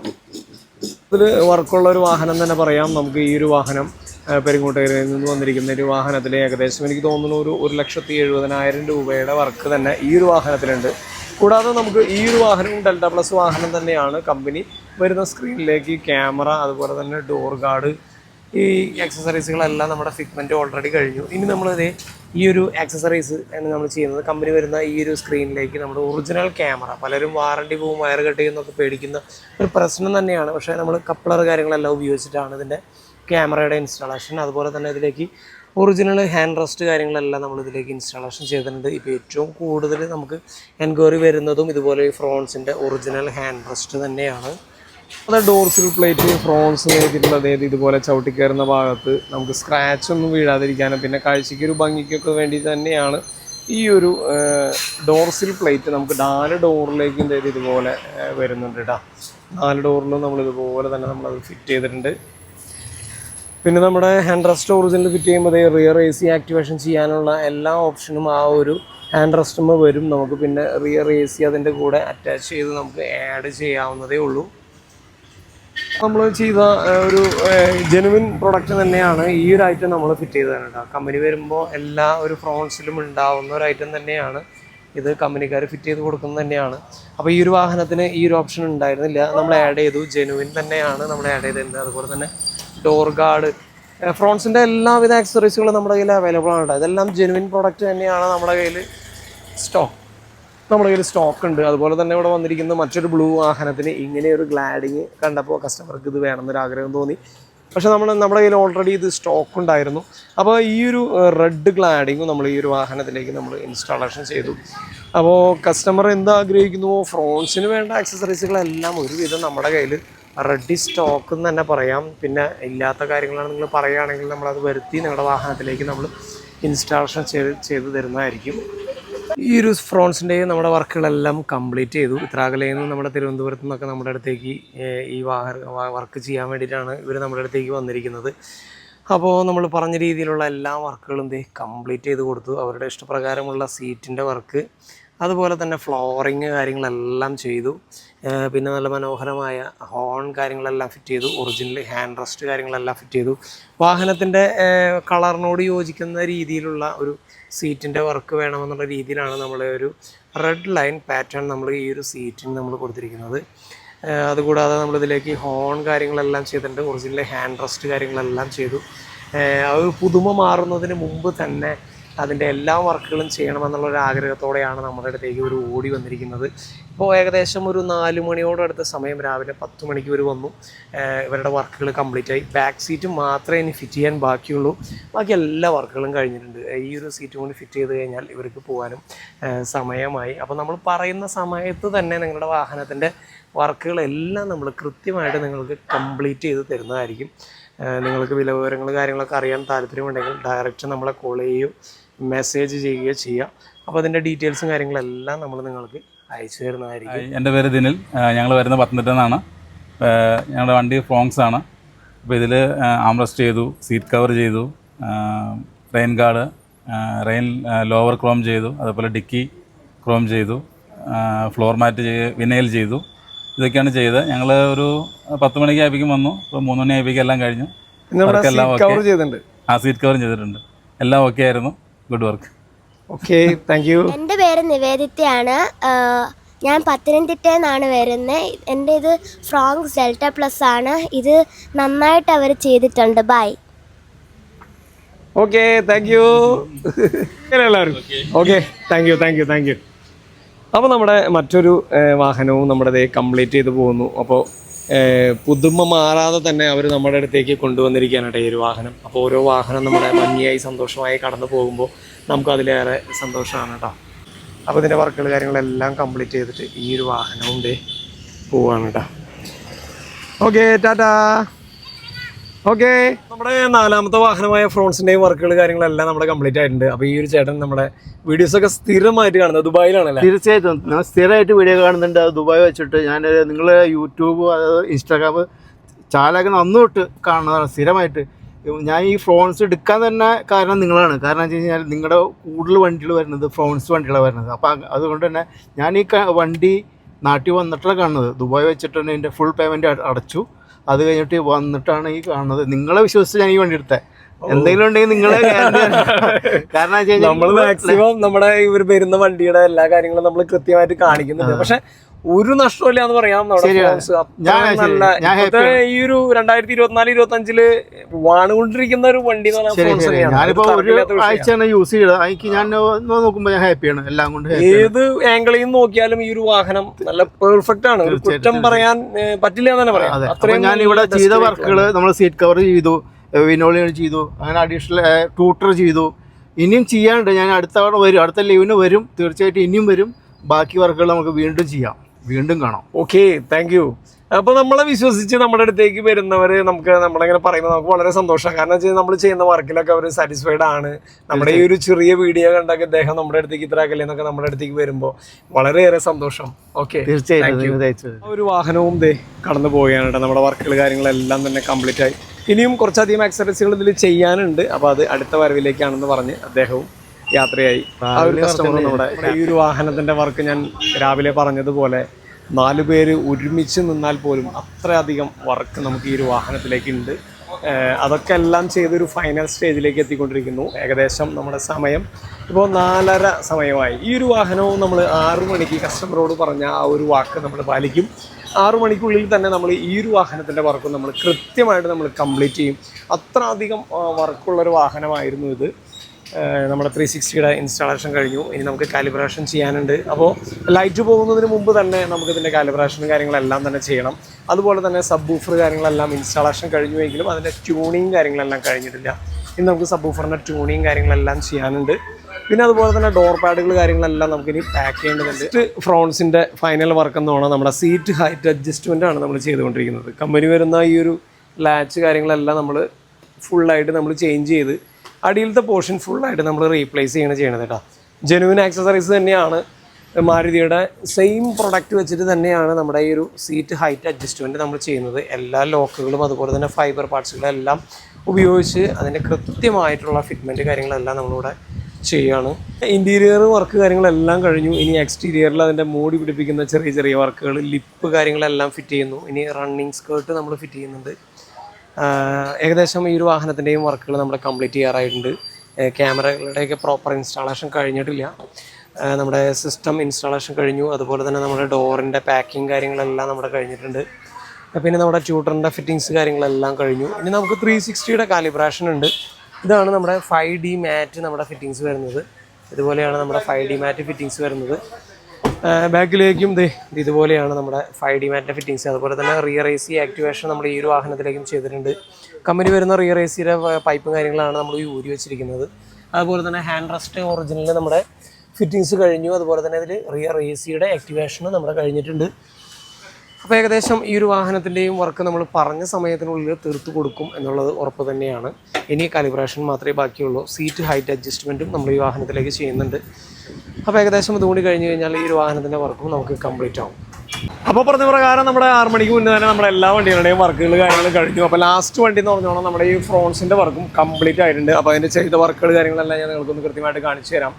ഇതിൽ വർക്കുള്ള ഒരു വാഹനം തന്നെ പറയാം. നമുക്ക് ഈ ഒരു വാഹനം ആ, പെരിങ്ങോട്ടേരിയിൽ നിന്ന് വന്നിരിക്കുന്ന ഒരു വാഹനത്തിൽ ഏകദേശം എനിക്ക് തോന്നുന്നു ഒരു ഒരു ലക്ഷത്തി എഴുപതിനായിരം രൂപയുടെ വർക്ക് തന്നെ ഈ ഒരു വാഹനത്തിലുണ്ട്. കൂടാതെ നമുക്ക് ഈ ഒരു വാഹനവും ഡെൽറ്റ പ്ലസ് വാഹനം തന്നെയാണ്. കമ്പനി വരുന്ന സ്ക്രീനിലേക്ക് ക്യാമറ അതുപോലെ തന്നെ ഡോർ ഗാർഡ് ഈ ആക്സസറീസുകളെല്ലാം നമ്മുടെ ഫിഗ്മെന്റ് ഓൾറെഡി കഴിഞ്ഞു. ഇനി നമ്മളിത് ഈ ഒരു ആക്സസറീസ് ആണ് നമ്മൾ ചെയ്യുന്നത് കമ്പനി വരുന്ന ഈ ഒരു സ്ക്രീനിലേക്ക് നമ്മുടെ ഒറിജിനൽ ക്യാമറ പലരും വാറണ്ടി പോവും വയർ കട്ട് ചെയ്യുന്നൊക്കെ പേടിക്കുന്ന ഒരു പ്രശ്നം തന്നെയാണ്. പക്ഷേ നമ്മൾ കപ്ലർ കാര്യങ്ങളെല്ലാം ഉപയോഗിച്ചിട്ടാണ് ഇതിന്റെ ക്യാമറയുടെ ഇൻസ്റ്റാളേഷൻ അതുപോലെ തന്നെ ഇതിലേക്ക് ഒറിജിനൽ ഹാൻഡ് റെസ്റ്റ് കാര്യങ്ങളെല്ലാം നമ്മൾ ഇതിലേക്ക് ഇൻസ്റ്റാളേഷൻ ചെയ്തിട്ടുണ്ട്. ഇപ്പോൾ ഏറ്റവും കൂടുതൽ നമുക്ക് എൻക്വയറി വരുന്നതും ഇതുപോലെ ഫ്രോൺസിന്റെ ഒറിജിനൽ ഹാൻഡ് റെസ്റ്റ് തന്നെയാണ്. അത് ഡോർസിൽ പ്ലേറ്റ് ഫ്രോൺസ് നേരിട്ടുള്ള അതായത് ഇതുപോലെ ചവിട്ടി കയറുന്ന ഭാഗത്ത് നമുക്ക് സ്ക്രാച്ച് ഒന്നും വീഴാതിരിക്കാനും പിന്നെ കാഴ്ചയ്ക്ക് ഒരു ഭംഗിക്കൊക്കെ വേണ്ടി തന്നെയാണ് ഈ ഒരു ഡോർസിൽ പ്ലേറ്റ് നമുക്ക് നാല് ഡോറിലേക്കും ഇതുപോലെ വരുന്നുണ്ട് കേട്ടോ നാല് ഡോറിലും നമ്മൾ ഇതുപോലെ തന്നെ നമ്മളത് ഫിറ്റ് ചെയ്തിട്ടുണ്ട്. പിന്നെ നമ്മുടെ ഹാൻഡ് റെസ്റ്റ് ഒറിജിനൽ ഫിറ്റ് ചെയ്യുമ്പോൾ റിയർ എ സി ആക്ടിവേഷൻ ചെയ്യാനുള്ള എല്ലാ ഓപ്ഷനും ആ ഒരു ഹാൻഡ് റെസ്റ്റുമ്പോൾ വരും. നമുക്ക് പിന്നെ റിയർ എ സി അതിന്റെ കൂടെ അറ്റാച്ച് ചെയ്ത് നമുക്ക് ആഡ് ചെയ്യാവുന്നതേ ഉള്ളൂ. നമ്മൾ ചെയ്ത ഒരു ജെനുവിൻ പ്രൊഡക്റ്റ് തന്നെയാണ് ഈ ഒരു ഐറ്റം നമ്മൾ ഫിറ്റ് ചെയ്തതാണ് കമ്പനി വരുമ്പോൾ എല്ലാ ഒരു ഫ്രോൺസിലും ഉണ്ടാവുന്ന ഒരു ഐറ്റം തന്നെയാണ്. ഇത് കമ്പനിക്കാർ ഫിറ്റ് ചെയ്ത് കൊടുക്കുന്നത് തന്നെയാണ്. അപ്പോൾ ഈ ഒരു വാഹനത്തിന് ഈ ഒരു ഓപ്ഷൻ ഉണ്ടായിരുന്നില്ല. നമ്മൾ ആഡ് ചെയ്തു. ജെനുവിൻ തന്നെയാണ് നമ്മൾ ആഡ് ചെയ്തിരുന്നത്. അതുപോലെ തന്നെ ഡോർ ഗാർഡ് ഫ്രോൺസിന്റെ എല്ലാവിധ ആക്സറീസുകളും നമ്മുടെ കയ്യിൽ അവൈലബിൾ ആണ് ഇതെല്ലാം ജെനുവിൻ പ്രോഡക്റ്റ് തന്നെയാണ് നമ്മുടെ കയ്യിൽ സ്റ്റോക്ക് നമ്മുടെ കയ്യിൽ സ്റ്റോക്ക് ഉണ്ട്. അതുപോലെ തന്നെ ഇവിടെ വന്നിരിക്കുന്ന മറ്റൊരു ബ്ലൂ വാഹനത്തിന് ഇങ്ങനെ ഒരു ഗ്ലാഡിങ് കണ്ടപ്പോൾ കസ്റ്റമർക്ക് ഇത് വേണമെന്നൊരു ആഗ്രഹം തോന്നി. പക്ഷേ നമ്മൾ നമ്മുടെ കയ്യിൽ ഓൾറെഡി ഇത് സ്റ്റോക്ക് ഉണ്ടായിരുന്നു. അപ്പോൾ ഈ ഒരു റെഡ് ഗ്ലാഡിങ്ങും നമ്മൾ ഈ ഒരു വാഹനത്തിലേക്ക് നമ്മൾ ഇൻസ്റ്റാളേഷൻ ചെയ്തു. അപ്പോൾ കസ്റ്റമർ എന്താഗ്രഹിക്കുന്നുവോ ഫ്രോൺസിന് വേണ്ട ആക്സസറീസുകളെല്ലാം ഒരുവിധം നമ്മുടെ കയ്യിൽ റെഡി സ്റ്റോക്ക് എന്ന് തന്നെ പറയാം. പിന്നെ ഇല്ലാത്ത കാര്യങ്ങളാണ് നിങ്ങൾ പറയുകയാണെങ്കിൽ നമ്മളത് വരുത്തി നിങ്ങളുടെ വാഹനത്തിലേക്ക് നമ്മൾ ഇൻസ്റ്റാളേഷൻ ചെയ്ത് ചെയ്ത് തരുന്നതായിരിക്കും. ഈ ഒരു ഫ്രോൺസിന്റെയും നമ്മുടെ വർക്കുകളെല്ലാം കംപ്ലീറ്റ് ചെയ്തു. ഇത്രാകലയിൽ നിന്ന് നമ്മുടെ തിരുവനന്തപുരത്ത് നിന്നൊക്കെ നമ്മുടെ അടുത്തേക്ക് ഈ വർക്ക് ചെയ്യാൻ വേണ്ടിയിട്ടാണ് ഇവർ നമ്മുടെ അടുത്തേക്ക് വന്നിരിക്കുന്നത്. അപ്പോൾ നമ്മൾ പറഞ്ഞ രീതിയിലുള്ള എല്ലാ വർക്കുകളും ദേ കംപ്ലീറ്റ് ചെയ്ത് കൊടുത്തു. അവരുടെ ഇഷ്ടപ്രകാരമുള്ള സീറ്റിന്റെ വർക്ക് അതുപോലെ തന്നെ ഫ്ലോറിങ് കാര്യങ്ങളെല്ലാം ചെയ്തു. പിന്നെ നല്ല മനോഹരമായ ഹോൺ കാര്യങ്ങളെല്ലാം ഫിറ്റ് ചെയ്തു. ഒറിജിനൽ ഹാൻഡ് റെസ്റ്റ് കാര്യങ്ങളെല്ലാം ഫിറ്റ് ചെയ്തു. വാഹനത്തിന്റെ കളറിനോട് യോജിക്കുന്ന രീതിയിലുള്ള ഒരു സീറ്റിന്റെ വർക്ക് വേണമെന്നുള്ള രീതിയിലാണ് നമ്മൾ ഒരു റെഡ് ലൈൻ പാറ്റേൺ നമ്മൾ ഈ ഒരു സീറ്റിന് നമ്മൾ കൊടുത്തിരിക്കുന്നത്. അതുകൂടാതെ നമ്മളിതിലേക്ക് ഹോൺ കാര്യങ്ങളെല്ലാം ചെയ്തിട്ടുണ്ട്. ഒറിജിനൽ ഹാൻഡ് റെസ്റ്റ് കാര്യങ്ങളെല്ലാം ചെയ്തു. അത് പുതുമ മാറുന്നതിന് മുമ്പ് തന്നെ അതിന്റെ എല്ലാ വർക്കുകളും ചെയ്യണമെന്നുള്ള ഒരു ആഗ്രഹത്തോടെയാണ് നമ്മുടെ അടുത്തേക്ക് ഒരു ഓടി വന്നിരിക്കുന്നത്. ഇപ്പോൾ ഏകദേശം ഒരു നാല് മണിയോടടുത്ത സമയം രാവിലെ പത്ത് മണിക്ക് ഇവർ വന്നു. ഇവരുടെ വർക്കുകൾ കംപ്ലീറ്റ് ആയി ബാക്ക് സീറ്റ് മാത്രമേ ഇനി ഫിറ്റ് ചെയ്യാൻ ബാക്കിയുള്ളൂ. ബാക്കി എല്ലാ വർക്കുകളും കഴിഞ്ഞിട്ടുണ്ട്. ഈ ഒരു സീറ്റും കൂടി ഫിറ്റ് ചെയ്ത് കഴിഞ്ഞാൽ ഇവർക്ക് പോകാനും സമയമായി. അപ്പോൾ നമ്മൾ പറയുന്ന സമയത്ത് തന്നെ നിങ്ങളുടെ വാഹനത്തിന്റെ വർക്കുകളെല്ലാം നമ്മൾ കൃത്യമായിട്ട് നിങ്ങൾക്ക് കംപ്ലീറ്റ് ചെയ്ത് തരുന്നതായിരിക്കും. നിങ്ങൾക്ക് വില വിവരങ്ങൾ കാര്യങ്ങളൊക്കെ അറിയാൻ താല്പര്യമുണ്ടെങ്കിൽ ഡയറക്റ്റ് നമ്മളെ കോൾ ചെയ്യുകയോ മെസ്സേജ് ചെയ്യുകയോ ചെയ്യാം. അപ്പോൾ അതിന്റെ ഡീറ്റെയിൽസും കാര്യങ്ങളെല്ലാം നമ്മൾ നിങ്ങൾക്ക് അയച്ചു തരുന്നതായിരിക്കും. എന്റെ പേര് ദിനിൽ. ഞങ്ങൾ വരുന്ന പത്തനംതിട്ട നിന്നാണ്. ഞങ്ങളുടെ വണ്ടി ഫ്രോങ്സ് ആണ്. അപ്പോൾ ഇതിൽ ആംറസ്റ്റ് ചെയ്തു സീറ്റ് കവർ ചെയ്തു rain guard rain lower chrome ചെയ്തു അതുപോലെ ഡിക്കി ക്രോം ചെയ്തു ഫ്ലോർ മാറ്റ് ചെയ്ത് വിനയിൽ ചെയ്തു. ഇതൊക്കെയാണ് ചെയ്തത്. ഞങ്ങൾ ഒരു പത്ത് മണിക്ക് ആയപ്പോഴേക്കും വന്നു. ഇപ്പോൾ മൂന്ന് മണി ആയപ്പോഴേക്കും എല്ലാം കഴിഞ്ഞു. ആ സീറ്റ് കവറും ചെയ്തിട്ടുണ്ട്. എല്ലാം ഓക്കെ ആയിരുന്നു. Good work okay thank you എന്റെ പേര് നിവേദിതയാണ്. ഞാൻ പത്തനംതിട്ടയിൽ നിന്നാണ് വരുന്നത് എന്റെ ഇത് ഫ്രോങ്സ് ഡെൽറ്റ പ്ലസ് ആണ്. ഇത് നന്നായിട്ട് അവർ ചെയ്തിട്ടുണ്ട്. ബൈ ഓക്കെ താങ്ക് യു എല്ലാവരും. Okay thank you thank you thank you അപ്പോൾ നമ്മുടെ മറ്റൊരു വാഹനവും നമ്മുടെ ദേ കംപ്ലീറ്റ് ചെയ്ത് പോകുന്നു. അപ്പോൾ പുതുമ മാറാതെ തന്നെ അവർ നമ്മുടെ അടുത്തേക്ക് കൊണ്ടുവന്നിരിക്കുകയാണ് ഈ ഒരു വാഹനം. അപ്പോൾ ഓരോ വാഹനം നമ്മുടെ ഭംഗിയായി സന്തോഷമായി കടന്നു പോകുമ്പോൾ നമുക്ക് അതിലേറെ സന്തോഷമാണ് കേട്ടോ അപ്പോൾ ഇതിന്റെ വർക്കുകൾ കാര്യങ്ങളെല്ലാം കംപ്ലീറ്റ് ചെയ്തിട്ട് ഈ ഒരു വാഹനവും പോവാണ് കേട്ടോ ഓക്കെ ടാറ്റാ. ഓക്കെ. നമ്മുടെ നാലാമത്തെ വാഹനമായ ഫ്രോൺസിന്റെയും വർക്കുകൾ കാര്യങ്ങളെല്ലാം നമ്മുടെ കംപ്ലീറ്റ് ആയിട്ടുണ്ട്. അപ്പൊ ഈ ഒരു ചേട്ടൻ നമ്മുടെ വീഡിയോസ് ഒക്കെ സ്ഥിരമായിട്ട് കാണുന്നത് ദുബായിലാണല്ലേ? തീർച്ചയായിട്ടും. ഞാൻ സ്ഥിരമായിട്ട് വീഡിയോ കാണുന്നുണ്ട്. അത് ദുബായ് വെച്ചിട്ട് ഞാൻ നിങ്ങൾ യൂട്യൂബ് അതായത് ഇൻസ്റ്റാഗ്രാം ചാലാക്കുന്ന അന്ന് തൊട്ട് കാണുന്നതാണ് സ്ഥിരമായിട്ട്. ഞാൻ ഈ ഫ്രോൺസ് എടുക്കാൻ തന്നെ കാരണം നിങ്ങളാണ്. കാരണം വെച്ച് കഴിഞ്ഞാൽ നിങ്ങളുടെ കൂടുതൽ വണ്ടികൾ വരുന്നത് ഫ്രോൺസ് വണ്ടികളാണ് വരുന്നത്. അപ്പോൾ അതുകൊണ്ട് തന്നെ ഞാൻ ഈ വണ്ടി നാട്ടിൽ വന്നിട്ടാണ് കാണുന്നത്. ദുബായ് വെച്ചിട്ടാണ് എന്റെ ഫുൾ പേയ്മെന്റ് അടച്ചു. അത് കഴിഞ്ഞിട്ട് വന്നിട്ടാണ് ഈ കാണുന്നത്. നിങ്ങളെ വിശ്വസിച്ച് ഞാൻ ഈ വണ്ടി എടുത്തത് എന്തെങ്കിലും ഉണ്ടെങ്കിൽ നിങ്ങളെ കാരണം നമ്മൾ മാക്സിമം നമ്മുടെ ഇവർ വരുന്ന വണ്ടിയുടെ എല്ലാ കാര്യങ്ങളും നമ്മൾ കൃത്യമായിട്ട് കാണിക്കുന്നുണ്ട്. പക്ഷെ ഒരു നഷ്ടമില്ല എന്ന് പറയാം നമ്മുടെ ഈ ഒരു രണ്ടായിരത്തി ഇരുപത്തിനാല് ഇരുപത്തി അഞ്ചിൽ വാണുകൊണ്ടിരിക്കുന്ന ഒരു വണ്ടി ഞാനിപ്പോ ഒരു ആഴ്ചയാണ് യൂസ് ചെയ്തത് എനിക്ക് ഞാൻ നോക്കുമ്പോൾ ഞാൻ ഹാപ്പിയാണ് എല്ലാം കൊണ്ട് ഏത് ആംഗിളിൽ നിന്ന് നോക്കിയാലും ഈ ഒരു വാഹനം നല്ല പെർഫെക്റ്റ് ആണ്. കുറ്റം പറയാൻ പറ്റില്ല എന്ന് തന്നെ പറയാം. ഞാൻ ഇവിടെ ചെയ്ത വർക്കുകൾ നമ്മൾ സീറ്റ് കവർ ചെയ്തു. വിനോളികൾ ചെയ്തു അങ്ങനെ അഡീഷണൽ ട്യൂട്ടർ ചെയ്തു. ഇനിയും ചെയ്യാനുണ്ട്. ഞാൻ അടുത്ത തവണ വരും. അടുത്ത ലീവിന് വരും. തീർച്ചയായിട്ടും ഇനിയും വരും. ബാക്കി വർക്കുകൾ നമുക്ക് വീണ്ടും ചെയ്യാം. വീണ്ടും കാണാം. ഓക്കെ താങ്ക് യു അപ്പോൾ നമ്മളെ വിശ്വസിച്ച് നമ്മുടെ അടുത്തേക്ക് വരുന്നവർ നമുക്ക് നമ്മളിങ്ങനെ പറയുമ്പോൾ നമുക്ക് വളരെ സന്തോഷമാണ് കാരണം വെച്ചാൽ നമ്മൾ ചെയ്യുന്ന വർക്കിലൊക്കെ അവർ സാറ്റിസ്ഫൈഡ് ആണ്. നമ്മുടെ ഈ ഒരു ചെറിയ വീഡിയോ കണ്ടൊക്കെ അദ്ദേഹം നമ്മുടെ അടുത്തേക്ക് ഇത്ര അകലെ എന്നൊക്കെ നമ്മുടെ അടുത്തേക്ക് വരുമ്പോൾ വളരെയേറെ സന്തോഷം. ഓക്കെ തീർച്ചയായിട്ടും ഒരു വാഹനവും ദേ കടന്നു പോവുകയാണ് നമ്മുടെ വർക്കുകൾ കാര്യങ്ങളെല്ലാം തന്നെ കംപ്ലീറ്റ് ആയി. ഇനിയും കുറച്ചധികം എക്സസൈസുകൾ ഇതിൽ ചെയ്യാനുണ്ട്. അപ്പോൾ അത് അടുത്ത വരവിലേക്കാണെന്ന് പറഞ്ഞ് അദ്ദേഹവും യാത്രയായി. ആ ഒരു കസ്റ്റമർ നമ്മുടെ ഈ ഒരു വാഹനത്തിന്റെ വർക്ക് ഞാൻ രാവിലെ പറഞ്ഞതുപോലെ നാലു പേര് ഒരുമിച്ച് നിന്നാൽ പോലും അത്രയധികം വർക്ക് നമുക്ക് ഈ ഒരു വാഹനത്തിലേക്ക് ഉണ്ട് അതൊക്കെ എല്ലാം ചെയ്തൊരു ഫൈനൽ സ്റ്റേജിലേക്ക് എത്തിക്കൊണ്ടിരിക്കുന്നു. ഏകദേശം നമ്മുടെ സമയം ഇപ്പോൾ നാലര സമയമായി. ഈ ഒരു വാഹനവും നമ്മൾ ആറു മണിക്ക് കസ്റ്റമറോട് പറഞ്ഞ ആ ഒരു വാക്ക് നമ്മൾ പാലിക്കും. ആറു മണിക്കുള്ളിൽ തന്നെ നമ്മൾ ഈ ഒരു വാഹനത്തിന്റെ വർക്കും നമ്മൾ കൃത്യമായിട്ട് നമ്മൾ കംപ്ലീറ്റ് ചെയ്യും. അത്ര അധികം വർക്കുള്ളൊരു വാഹനമായിരുന്നു ഇത്. നമ്മുടെ ത്രീ സിക്സ്റ്റിയുടെ ഇൻസ്റ്റാളേഷൻ കഴിഞ്ഞു. ഇനി നമുക്ക് കാലിബ്രേഷൻ ചെയ്യാനുണ്ട്. അപ്പോൾ ലൈറ്റ് പോകുന്നതിന് മുമ്പ് തന്നെ നമുക്ക് ഇതിന്റെ കാലിബ്രേഷനും കാര്യങ്ങളെല്ലാം തന്നെ ചെയ്യണം. അതുപോലെ തന്നെ സബ് ബൂഫർ കാര്യങ്ങളെല്ലാം ഇൻസ്റ്റാളേഷൻ കഴിഞ്ഞുവെങ്കിലും അതിന്റെ ട്യൂണിങ് കാര്യങ്ങളെല്ലാം കഴിഞ്ഞിട്ടില്ല. ഇനി നമുക്ക് സബ് ബൂഫറിന്റെ ട്യൂണിങ് കാര്യങ്ങളെല്ലാം ചെയ്യാനുണ്ട്. പിന്നെ അതുപോലെ തന്നെ ഡോർ പാഡുകൾ കാര്യങ്ങളെല്ലാം നമുക്ക് ഇനി പാക്ക് ചെയ്യേണ്ടതുണ്ട്. ഫ്രോൺസിന്റെ ഫൈനൽ വർക്ക് എന്ന് പറഞ്ഞാൽ നമ്മുടെ സീറ്റ് ഹൈറ്റ് അഡ്ജസ്റ്റ്മെന്റ് ആണ് നമ്മൾ ചെയ്തുകൊണ്ടിരിക്കുന്നത്. കമ്പനി വരുന്ന ഈ ഒരു ലാച്ച് കാര്യങ്ങളെല്ലാം നമ്മൾ ഫുള്ളായിട്ട് നമ്മൾ ചേഞ്ച് ചെയ്ത് അടിയിലത്തെ പോർഷൻ ഫുള്ളായിട്ട് നമ്മൾ റീപ്ലേസ് ചെയ്യണം ചെയ്യണത് കേട്ടോ. ജെനുവിൻ ആക്സസറീസ് തന്നെയാണ് മാരുതിയുടെ സെയിം പ്രൊഡക്റ്റ് വെച്ചിട്ട് തന്നെയാണ് നമ്മുടെ ഈ ഒരു സീറ്റ് ഹൈറ്റ് അഡ്ജസ്റ്റ്മെന്റ് നമ്മൾ ചെയ്യുന്നത്. എല്ലാ ലോക്കുകളും അതുപോലെ തന്നെ ഫൈബർ പാർട്സുകളെല്ലാം ഉപയോഗിച്ച് അതിന്റെ കൃത്യമായിട്ടുള്ള ഫിറ്റ്മെന്റ് കാര്യങ്ങളെല്ലാം നമ്മളിവിടെ ചെയ്യുകയാണ് ഇന്റീരിയർ വർക്ക് കാര്യങ്ങളെല്ലാം കഴിഞ്ഞു. ഇനി എക്സ്റ്റീരിയറിൽ അതിന്റെ മൂടി പിടിപ്പിക്കുന്ന ചെറിയ ചെറിയ വർക്കുകൾ ലിപ്പ് കാര്യങ്ങളെല്ലാം ഫിറ്റ് ചെയ്യുന്നു. ഇനി റണ്ണിങ് സ്കേർട്ട് നമ്മൾ ഫിറ്റ് ചെയ്യുന്നുണ്ട്. ഏകദേശം ഈ ഒരു വാഹനത്തിന്റെയും വർക്കുകൾ നമ്മൾ കംപ്ലീറ്റ് ചെയ്യാറായിട്ടുണ്ട്. ക്യാമറകളുടെയൊക്കെ പ്രോപ്പർ ഇൻസ്റ്റാളേഷൻ കഴിഞ്ഞിട്ടില്ല. നമ്മുടെ സിസ്റ്റം ഇൻസ്റ്റാളേഷൻ കഴിഞ്ഞു. അതുപോലെ തന്നെ നമ്മുടെ ഡോറിന്റെ പാക്കിങ് കാര്യങ്ങളെല്ലാം നമ്മുടെ കഴിഞ്ഞിട്ടുണ്ട്. പിന്നെ നമ്മുടെ ട്യൂട്ടറിന്റെ ഫിറ്റിങ്സ് കാര്യങ്ങളെല്ലാം കഴിഞ്ഞു. ഇനി നമുക്ക് ത്രീ സിക്സ്റ്റിയുടെ കാലിബ്രേഷൻ ഉണ്ട്. ഇതാണ് നമ്മുടെ ഫൈവ് ഡി മാറ്റ് നമ്മുടെ ഫിറ്റിങ്സ് വരുന്നത്. ഇതുപോലെയാണ് നമ്മുടെ ഫൈവ് ഡി മാറ്റ് ഫിറ്റിങ്സ് വരുന്നത്. ബാക്കിലേക്കും ദേ ഇതുപോലെയാണ് നമ്മുടെ ഫൈവ് ഡി മാറ്റിന്റെ ഫിറ്റിങ്സ് അതുപോലെ തന്നെ റിയർ എ സി ആക്ടിവേഷൻ നമ്മൾ ഈ ഒരു വാഹനത്തിലേക്കും ചെയ്തിട്ടുണ്ട്. കമ്പനി വരുന്ന റിയർ എ സിയുടെ പൈപ്പും കാര്യങ്ങളാണ് നമ്മൾ ഈ ഊരി വെച്ചിരിക്കുന്നത്. അതുപോലെ തന്നെ ഹാൻഡ് റെസ്റ്റ് ഒറിജിനൽ നമ്മുടെ ഫിറ്റിങ്സ് കഴിഞ്ഞു. അതുപോലെ തന്നെ ഇതിൽ റിയർ എ സിയുടെ ആക്ടിവേഷനും നമ്മുടെ കഴിഞ്ഞിട്ടുണ്ട്. അപ്പോൾ ഏകദേശം ഈ ഒരു വാഹനത്തിന്റെയും വർക്ക് നമ്മൾ പറഞ്ഞ സമയത്തിനുള്ളിൽ തീർത്തു കൊടുക്കും എന്നുള്ളത് ഉറപ്പ് തന്നെയാണ്. ഇനി കാലിബ്രേഷൻ മാത്രമേ ബാക്കിയുള്ളൂ. സീറ്റ് ഹൈറ്റ് അഡ്ജസ്റ്റ്മെന്റും നമ്മൾ ഈ വാഹനത്തിലേക്ക് ചെയ്യുന്നുണ്ട്. അപ്പോൾ ഏകദേശം ഇതുകൂടി കഴിഞ്ഞ് കഴിഞ്ഞാൽ ഈ ഒരു വാഹനത്തിന്റെ വർക്കും നമുക്ക് കംപ്ലീറ്റ് ആവും. അപ്പോൾ പറഞ്ഞ പ്രകാരം നമ്മുടെ ആറ് മണിക്ക് മുന്നേ തന്നെ നമ്മുടെ എല്ലാ വണ്ടികളുടെയും വർക്കുകൾ കാര്യങ്ങളും കഴിഞ്ഞു. അപ്പോൾ ലാസ്റ്റ് വണ്ടി എന്ന് പറഞ്ഞോളാം നമ്മുടെ ഈ ഫ്രോൺസിന്റെ വർക്കും കംപ്ലീറ്റ് ആയിട്ടുണ്ട്. അപ്പോൾ അതിന്റെ ചെയ്ത വർക്കുകൾ കാര്യങ്ങളെല്ലാം ഞാൻ നിങ്ങൾക്കൊന്ന് കൃത്യമായിട്ട് കാണിച്ചു തരാം.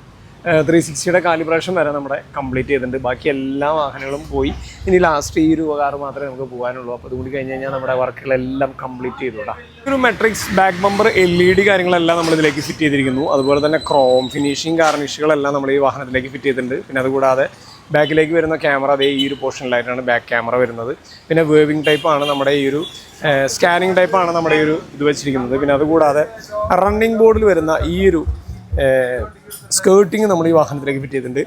ത്രീ സിക്സ്റ്റിയുടെ കാലിബ്രേഷൻ വരെ നമ്മുടെ കംപ്ലീറ്റ് ചെയ്തിട്ടുണ്ട്. ബാക്കി എല്ലാ വാഹനങ്ങളും പോയി. ഇനി ലാസ്റ്റ് ഈ ഒരു കാർ മാത്രമേ നമുക്ക് പോകാനുള്ളൂ. അപ്പോൾ അതുകൂടി കഴിഞ്ഞ് കഴിഞ്ഞാൽ നമ്മുടെ വർക്കുകളെല്ലാം കംപ്ലീറ്റ് ചെയ്തു ഒരു matrix back bumper L E D കാര്യങ്ങളെല്ലാം നമ്മൾ ഇതിലേക്ക് ഫിറ്റ് ചെയ്തിരിക്കുന്നു. അതുപോലെ തന്നെ ക്രോം ഫിനിഷിംഗ് കാർണിഷുകളെല്ലാം നമ്മൾ ഈ വാഹനത്തിലേക്ക് ഫിറ്റ് ചെയ്തിട്ടുണ്ട്. പിന്നെ അതുകൂടാതെ ബാക്കിലേക്ക് വരുന്ന ക്യാമറ അതേ ഈ ഒരു പോർഷനിലായിട്ടാണ് ബാക്ക് ക്യാമറ വരുന്നത്. പിന്നെ വേവിംഗ് ടൈപ്പാണ് നമ്മുടെ ഈ ഒരു സ്കാനിങ് ടൈപ്പാണ് നമ്മുടെ ഈ ഒരു ഇത് വെച്ചിരിക്കുന്നത്. പിന്നെ അതുകൂടാതെ റണ്ണിംഗ് ബോർഡിൽ വരുന്ന ഈ ഒരു സ്കേർട്ടിങ് നമ്മൾ ഈ വാഹനത്തിലേക്ക് ഫിറ്റ് ചെയ്തിട്ടുണ്ട്.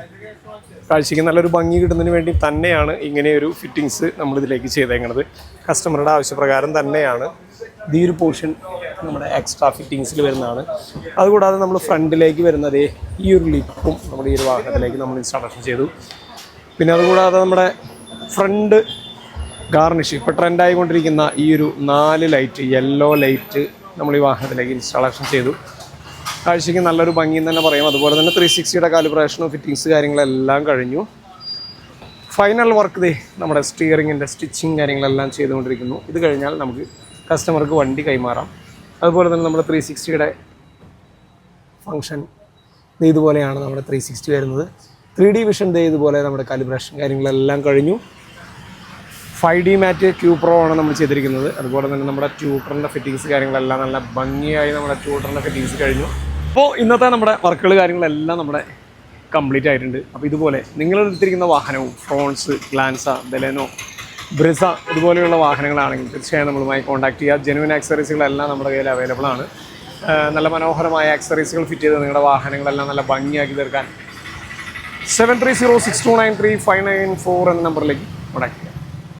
കാഴ്ചയ്ക്ക് നല്ലൊരു ഭംഗി കിട്ടുന്നതിന് വേണ്ടി തന്നെയാണ് ഇങ്ങനെയൊരു ഫിറ്റിങ്സ് നമ്മളിതിലേക്ക് ചെയ്തേക്കുന്നത് കസ്റ്റമറുടെ ആവശ്യപ്രകാരം തന്നെയാണ്. ഈ ഒരു പോർഷൻ നമ്മുടെ എക്സ്ട്രാ ഫിറ്റിങ്സിൽ വരുന്നതാണ്. അതുകൂടാതെ നമ്മൾ ഫ്രണ്ടിലേക്ക് വരുന്നത് ഈ ഒരു ലിപ്പും നമ്മുടെ ഈ ഒരു വാഹനത്തിലേക്ക് നമ്മൾ ഇൻസ്റ്റാളേഷൻ ചെയ്തു. പിന്നെ അതുകൂടാതെ നമ്മുടെ ഫ്രണ്ട് ഗാർണിഷ് ഇപ്പോൾ ട്രെൻഡായിക്കൊണ്ടിരിക്കുന്ന ഈ ഒരു നാല് ലൈറ്റ് യെല്ലോ ലൈറ്റ് നമ്മൾ ഈ വാഹനത്തിലേക്ക് ഇൻസ്റ്റാളേഷൻ ചെയ്തു. കാഴ്ചയ്ക്ക് നല്ലൊരു ഭംഗി തന്നെ പറയാം. അതുപോലെ തന്നെ ത്രീ സിക്സ്റ്റിയുടെ കാലിബ്രേഷനും ഫിറ്റിങ്സ് കാര്യങ്ങളെല്ലാം കഴിഞ്ഞു. ഫൈനൽ വർക്ക് ദേ നമ്മുടെ സ്റ്റിയറിങ്ങിന്റെ സ്റ്റിച്ചിങ് കാര്യങ്ങളെല്ലാം ചെയ്തുകൊണ്ടിരിക്കുന്നു. ഇത് കഴിഞ്ഞാൽ നമുക്ക് കസ്റ്റമർക്ക് വണ്ടി കൈമാറാം. അതുപോലെ തന്നെ നമ്മുടെ ത്രീ സിക്സ്റ്റിയുടെ ഫങ്ഷൻ ഇതുപോലെയാണ് നമ്മുടെ ത്രീ സിക്സ്റ്റി വരുന്നത്. ത്രീ ഡി വിഷൻ ദേ ഇതുപോലെ നമ്മുടെ കാലിബ്രേഷൻ കാര്യങ്ങളെല്ലാം കഴിഞ്ഞു. Five D mat Q pro ആണ് നമ്മൾ ചെയ്തിരിക്കുന്നത്. അതുപോലെ തന്നെ നമ്മുടെ ട്യൂട്ടറിന്റെ ഫിറ്റിങ്സ് കാര്യങ്ങളെല്ലാം നല്ല ഭംഗിയായി നമ്മുടെ ട്യൂട്ടറിന്റെ ഫിറ്റിങ്സ് കഴിഞ്ഞു. അപ്പോൾ ഇന്നത്തെ നമ്മുടെ വർക്കുകൾ കാര്യങ്ങളെല്ലാം നമ്മുടെ കംപ്ലീറ്റ് ആയിട്ടുണ്ട്. അപ്പോൾ ഇതുപോലെ നിങ്ങൾ എടുത്തിരിക്കുന്ന വാഹനവും ഫ്രോൺസ് ഗ്ലാൻസ ബെലേനോ ബ്രിസ ഇതുപോലെയുള്ള വാഹനങ്ങളാണെങ്കിൽ തീർച്ചയായും നമ്മളുമായി കോൺടാക്ട് ചെയ്യുക. ജെനുവിൻ ആക്സറീസുകളെല്ലാം നമ്മുടെ കയ്യിൽ അവൈലബിൾ ആണ്. നല്ല മനോഹരമായ ആക്സറീസുകൾ ഫിറ്റ് ചെയ്ത് നിങ്ങളുടെ വാഹനങ്ങളെല്ലാം നല്ല ഭംഗിയാക്കി തീർക്കാൻ. Seven three zero six two nine three five nine four എന്ന നമ്പറിലേക്ക് കോൺടാക്ട് ചെയ്യുക.